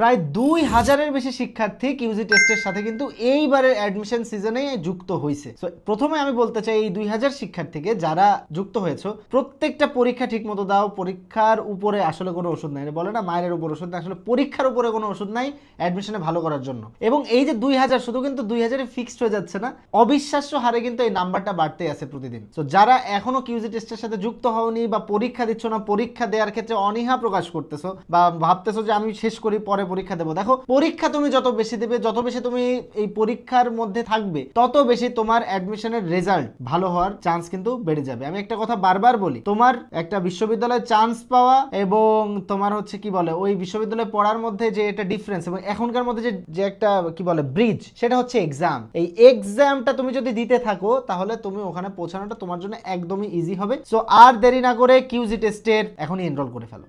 প্রায় দুই হাজারের বেশি শিক্ষার্থী কিউজি টেস্টের সাথে কিন্তু এইবারের অ্যাডমিশন সিজনে যুক্ত হয়েছে প্রথমে আমি বলতে চাই এই দুই হাজার শিক্ষার্থীকে যারা যুক্ত হয়েছে, প্রত্যেকটা পরীক্ষা ঠিক মতো দাও, পরীক্ষার উপরে আসলে কোনো ওষুধ নাই। বলে না, মায়ের উপর ওষুধ নাই, আসলে পরীক্ষার উপরে কোনো ওষুধ নাই অ্যাডমিশনে ভালো করার জন্য। এবং এই যে দুই হাজার, শুধু কিন্তু দুই হাজারে ফিক্সড হয়ে যাচ্ছে না, অবিশ্বাস্য হারে কিন্তু এই নাম্বারটা বাড়তে আছে প্রতিদিন। তো যারা এখনও কিউজি টেস্টের সাথে যুক্ত হওনি বা পরীক্ষা দিচ্ছ না, পরীক্ষা দেওয়ার ক্ষেত্রে অনীহা প্রকাশ করতেছো বা ভাবতেছো যে আমি শেষ করি, পরে পরীক্ষা দেবো। দেখো, পরীক্ষা তুমি যত বেশি দেবে, যত বেশি তুমি এই পরীক্ষার মধ্যে থাকবে, তত বেশি তোমার অ্যাডমিশনের রেজাল্ট ভালো হওয়ার চান্স কিন্তু বেড়ে যাবে। আমি একটা কথা বারবার বলি, তোমার একটা বিশ্ববিদ্যালয়ে চান্স পাওয়া এবং তোমার হচ্ছে কি বলে, ওই বিশ্ববিদ্যালয়ে পড়ার মধ্যে যে এটা ডিফারেন্স এবং এখনকার মধ্যে যে যে একটা কি বলে ব্রিজ সেটা হচ্ছে এক্সাম এই এক্সামটা তুমি যদি দিতে থাকো, তাহলে তুমি ওখানে পৌঁছানোটা তোমার জন্য একদমই ইজি হবে। সো আর দেরি না করে কিউজি টেস্টের এখনই এনরোল করে ফেলো।